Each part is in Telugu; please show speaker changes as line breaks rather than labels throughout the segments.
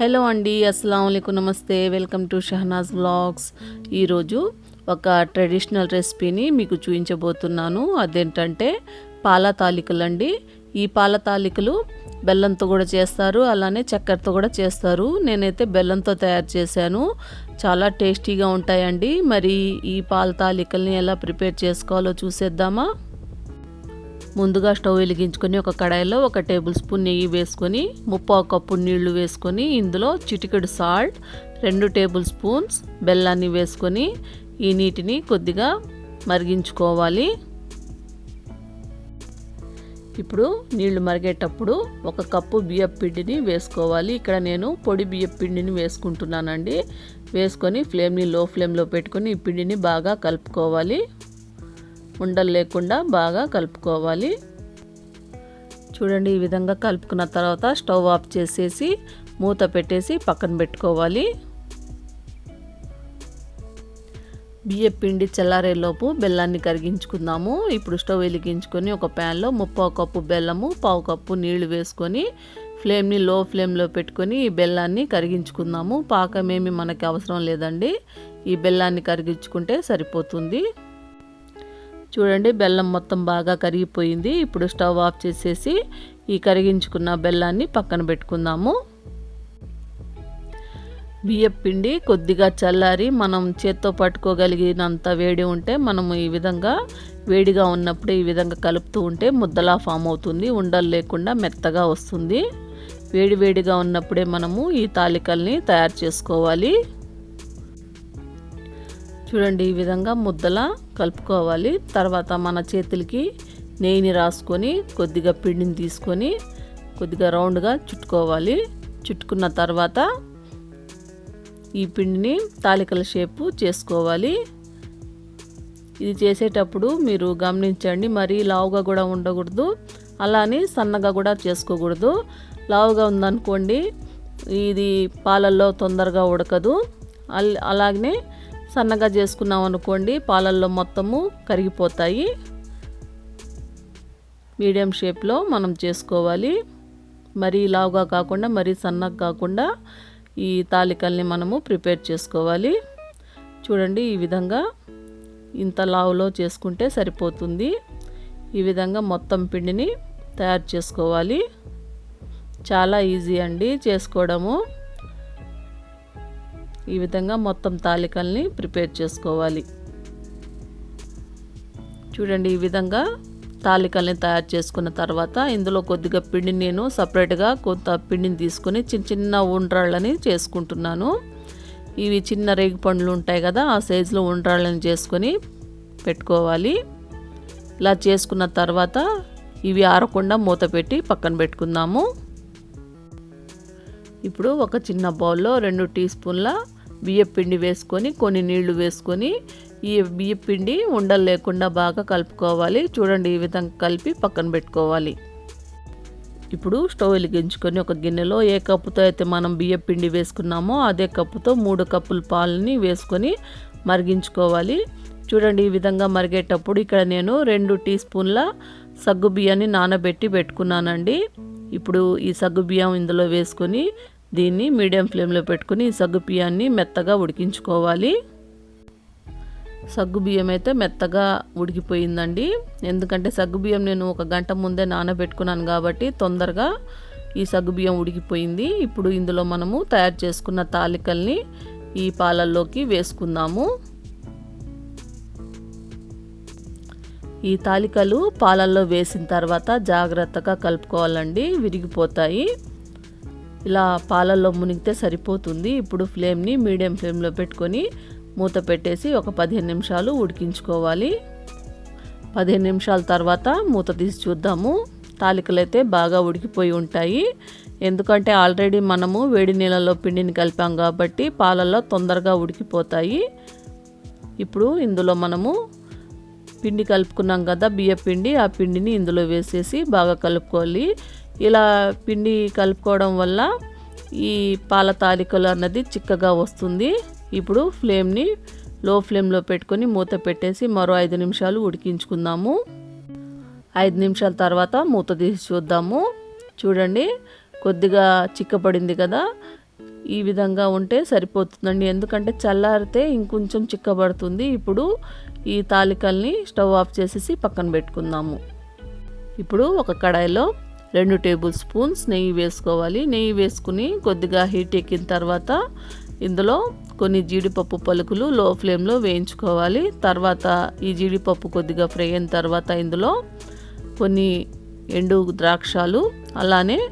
హలో అండి అస్సలం నమస్తే వెల్కమ్ టు షహనాజ్ బ్లాగ్స్ ఈరోజు ఒక ట్రెడిషనల్ రెసిపీని మీకు చూపించబోతున్నాను. అదేంటంటే పాల తాలికలు అండి ఈ పాల తాలికలు బెల్లంతో కూడా చేస్తారు అలానే చక్కెరతో కూడా చేస్తారు. నేనైతే బెల్లంతో తయారు చేశాను. చాలా టేస్టీగా ఉంటాయండి. మరి ఈ పాల తాలికల్ని ఎలా ప్రిపేర్ చేసుకోవాలో చూసేద్దామా? ముందుగా స్టవ్ వెలిగించుకొని ఒక కడాయిలో ఒక టేబుల్ స్పూన్ నెయ్యి వేసుకొని ముప్పావు కప్పు నీళ్ళు వేసుకొని ఇందులో చిటికెడు సాల్ట్ రెండు టేబుల్ స్పూన్స్ బెల్లాన్ని వేసుకొని ఈ నీటిని కొద్దిగా మరిగించుకోవాలి. ఇప్పుడు నీళ్ళు మరిగేటప్పుడు ఒక కప్పు బియ్యం పిండిని వేసుకోవాలి. ఇక్కడ నేను పొడి బియ్యం పిండిని వేసుకుంటున్నానండి. వేసుకొని ఫ్లేమ్ని లో ఫ్లేమ్లో పెట్టుకొని ఈ పిండిని బాగా కలుపుకోవాలి. ఉండలు లేకుండా బాగా కలుపుకోవాలి. చూడండి ఈ విధంగా కలుపుకున్న తర్వాత స్టవ్ ఆఫ్ చేసేసి మూత పెట్టేసి పక్కన పెట్టుకోవాలి. బియ్య పిండి చల్లారేలోపు బెల్లాన్ని కరిగించుకుందాము. ఇప్పుడు స్టవ్ వెలిగించుకొని ఒక ప్యాన్లో ముప్పావు కప్పు బెల్లము పావు కప్పు నీళ్ళు వేసుకొని ఫ్లేమ్ని లో ఫ్లేమ్లో పెట్టుకొని ఈ బెల్లాన్ని కరిగించుకుందాము. పాకమేమి మనకి అవసరం లేదండి. ఈ బెల్లాన్ని కరిగించుకుంటే సరిపోతుంది. చూడండి బెల్లం మొత్తం బాగా కరిగిపోయింది. ఇప్పుడు స్టవ్ ఆఫ్ చేసేసి ఈ కరిగించుకున్న బెల్లాన్ని పక్కన పెట్టుకుందాము. బియ్యం పిండి కొద్దిగా చల్లారి మనం చేత్తో పట్టుకోగలిగినంత వేడి ఉంటే మనము ఈ విధంగా వేడిగా ఉన్నప్పుడు ఈ విధంగా కలుపుతూ ఉంటే ముద్దలా ఫామ్ అవుతుంది ఉండలు లేకుండా మెత్తగా వస్తుంది. వేడి వేడిగా ఉన్నప్పుడే మనము ఈ తాలికల్ని తయారు చేసుకోవాలి. చూడండి ఈ విధంగా ముద్దలా కలుపుకోవాలి. తర్వాత మన చేతులకి నెయ్యిని రాసుకొని కొద్దిగా పిండిని తీసుకొని కొద్దిగా రౌండ్గా చుట్టుకోవాలి. చుట్టుకున్న తర్వాత ఈ పిండిని తాలికల షేపు చేసుకోవాలి. ఇది చేసేటప్పుడు మీరు గమనించండి మరీ లావుగా కూడా ఉండకూడదు. అలానే సన్నగా కూడా చేసుకోకూడదు. లావుగా ఉందనుకోండి ఇది పాలల్లో తొందరగా ఉడకదు. అలాగనే సన్నగా చేసుకున్నాం అనుకోండి పాలల్లో మొత్తము కరిగిపోతాయి. మీడియం షేప్లో మనం చేసుకోవాలి. మరీ లావుగా కాకుండా మరీ సన్నగా కాకుండా ఈ తాలికల్ని మనము ప్రిపేర్ చేసుకోవాలి. చూడండి ఈ విధంగా ఇంత లావులో చేసుకుంటే సరిపోతుంది. ఈ విధంగా మొత్తం పిండిని తయారు చేసుకోవాలి. చాలా ఈజీ అండి చేసుకోవడము. ఈ విధంగా మొత్తం తాలికల్ని ప్రిపేర్ చేసుకోవాలి. చూడండి ఈ విధంగా తాలికల్ని తయారు చేసుకున్న తర్వాత ఇందులో కొద్దిగా పిండిని నేను సపరేట్గా కొంత పిండిని తీసుకొని చిన్న చిన్న ఉండ్రాళ్ళని చేసుకుంటున్నాను. ఇవి చిన్న రేగి పండ్లు ఉంటాయి కదా ఆ సైజులో ఉండ్రాళ్ళని చేసుకొని పెట్టుకోవాలి. ఇలా చేసుకున్న తర్వాత ఇవి ఆరకుండా మూత పెట్టి పక్కన పెట్టుకుందాము. ఇప్పుడు ఒక చిన్న బౌల్లో రెండు టీ స్పూన్ల బియ్యపిండి వేసుకొని కొన్ని నీళ్ళు వేసుకొని ఈ బియ్యపిండి ఉండలు లేకుండా బాగా కలుపుకోవాలి. చూడండి ఈ విధంగా కలిపి పక్కన పెట్టుకోవాలి. ఇప్పుడు స్టవ్ వెలిగించుకొని ఒక గిన్నెలో ఏ కప్పుతో అయితే మనం బియ్యం పిండి వేసుకున్నామో అదే కప్పుతో మూడు కప్పుల పాలని వేసుకొని మరిగించుకోవాలి. చూడండి ఈ విధంగా మరిగేటప్పుడు ఇక్కడ నేను రెండు టీ స్పూన్ల సగ్గు బియ్యాన్ని నానబెట్టి పెట్టుకున్నానండి. ఇప్పుడు ఈ సగ్గు బియ్యం ఇందులో వేసుకొని దీన్ని మీడియం ఫ్లేమ్లో పెట్టుకుని సగ్గు బియ్యాన్ని మెత్తగా ఉడికించుకోవాలి. సగ్గు బియ్యం అయితే మెత్తగా ఉడికిపోయిందండి. ఎందుకంటే సగ్గు బియ్యం నేను ఒక గంట ముందే నానబెట్టుకున్నాను కాబట్టి తొందరగా ఈ సగ్గు బియ్యం ఉడికిపోయింది. ఇప్పుడు ఇందులో మనము తయారు చేసుకున్న తాలికల్ని ఈ పాలల్లోకి వేసుకుందాము. ఈ తాలికలు పాలల్లో వేసిన తర్వాత జాగ్రత్తగా కలుపుకోవాలండి. విరిగిపోతాయి. ఇలా పాలల్లో మునిగితే సరిపోతుంది. ఇప్పుడు ఫ్లేమ్ని మీడియం ఫ్లేమ్లో పెట్టుకొని మూత పెట్టేసి ఒక పదిహేను నిమిషాలు ఉడికించుకోవాలి. పదిహేను నిమిషాల తర్వాత మూత తీసి చూద్దాము. తాలికలు అయితే బాగా ఉడికిపోయి ఉంటాయి. ఎందుకంటే ఆల్రెడీ మనము వేడి నీళ్ళలో పిండిని కలిపాం కాబట్టి పాలల్లో తొందరగా ఉడికిపోతాయి. ఇప్పుడు ఇందులో మనము పిండి కలుపుకున్నాం కదా బియ్య పిండి ఆ పిండిని ఇందులో వేసేసి బాగా కలుపుకోవాలి. ఇలా పిండి కలుపుకోవడం వల్ల ఈ పాల తాలికలు అన్నది చిక్కగా వస్తుంది. ఇప్పుడు ఫ్లేమ్ని లో ఫ్లేమ్లో పెట్టుకొని మూత పెట్టేసి మరో ఐదు నిమిషాలు ఉడికించుకుందాము. ఐదు నిమిషాల తర్వాత మూత తీసి చూద్దాము. చూడండి కొద్దిగా చిక్కపడింది కదా. ఈ విధంగా ఉంటే సరిపోతుందండి. ఎందుకంటే చల్లారితే ఇంకొంచెం చిక్కబడుతుంది. ఇప్పుడు ఈ తాలికల్ని స్టవ్ ఆఫ్ చేసేసి పక్కన పెట్టుకుందాము. ఇప్పుడు ఒక కడాయిలో రెండు టేబుల్ స్పూన్స్ నెయ్యి వేసుకోవాలి. నెయ్యి వేసుకుని కొద్దిగా హీట్ ఎక్కిన తర్వాత ఇందులో కొన్ని జీడిపప్పు పలుకులు లో ఫ్లేమ్లో వేయించుకోవాలి. తర్వాత ఈ జీడిపప్పు కొద్దిగా ఫ్రై అయిన తర్వాత ఇందులో కొన్ని ఎండు ద్రాక్షాలు అలానే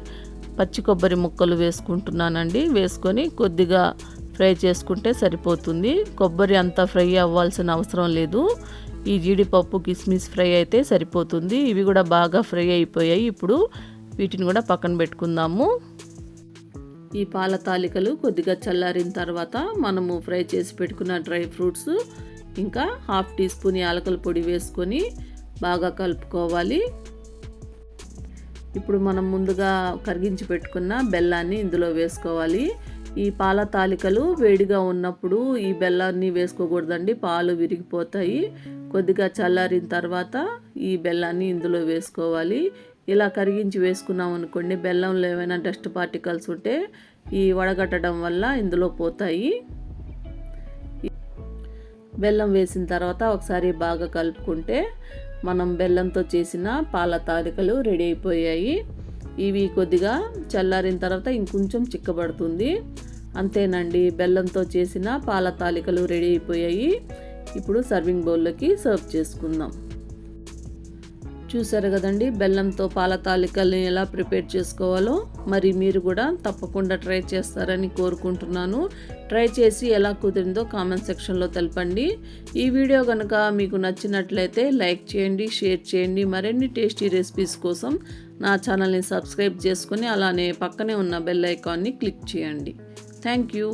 పచ్చి కొబ్బరి ముక్కలు వేసుకుంటున్నానండి. వేసుకొని కొద్దిగా ఫ్రై చేసుకుంటే సరిపోతుంది. కొబ్బరి అంతా ఫ్రై అవ్వాల్సిన అవసరం లేదు. ఈ జీడిపప్పు కిస్మిస్ ఫ్రై అయితే సరిపోతుంది. ఇవి కూడా బాగా ఫ్రై అయిపోయాయి. ఇప్పుడు వీటిని కూడా పక్కన పెట్టుకుందాము. ఈ పాల తాలికలు కొద్దిగా చల్లారిన తర్వాత మనము ఫ్రై చేసి పెట్టుకున్న డ్రై ఫ్రూట్స్ ఇంకా హాఫ్ టీ స్పూన్ యాలకల పొడి వేసుకొని బాగా కలుపుకోవాలి. ఇప్పుడు మనం ముందుగా కరిగించి పెట్టుకున్న బెల్లాన్ని ఇందులో వేసుకోవాలి. ఈ పాల తాలికలు వేడిగా ఉన్నప్పుడు ఈ బెల్లాన్ని వేసుకోకూడదండి. పాలు విరిగిపోతాయి. కొద్దిగా చల్లారిన తర్వాత ఈ బెల్లాన్ని ఇందులో వేసుకోవాలి. ఇలా కరిగించి వేసుకున్నాం అనుకోండి బెల్లంలో ఏమైనా డస్ట్ పార్టికల్స్ ఉంటే ఈ వడగట్టడం వల్ల ఇందులో పోతాయి. బెల్లం వేసిన తర్వాత ఒకసారి బాగా కలుపుకుంటే మనం బెల్లంతో చేసిన పాల తాలికలు రెడీ అయిపోయాయి. ఇవి కొద్దిగా చల్లారిన తర్వాత ఇంకొంచెం చిక్కబడుతుంది. అంతేనండి బెల్లంతో చేసిన పాల తాలికలు రెడీ అయిపోయాయి. ఇప్పుడు సర్వింగ్ బౌల్లోకి సర్వ్ చేసుకుందాం. చూసారు కదండి బెల్లంతో పాల తాలికల్ని ఎలా ప్రిపేర్ చేసుకోవాలో మరి మీరు కూడా తప్పకుండా ట్రై చేస్తారని కోరుకుంటున్నాను. ట్రై చేసి ఎలా కుదిరిందో కామెంట్ సెక్షన్లో తెలపండి. ఈ వీడియో కనుక మీకు నచ్చినట్లయితే లైక్ చేయండి షేర్ చేయండి. మరిన్ని టేస్టీ రెసిపీస్ కోసం నా ఛానల్ని సబ్స్క్రైబ్ చేసుకొని అలానే పక్కనే ఉన్న బెల్ ఐకాన్ని క్లిక్ చేయండి. Thank you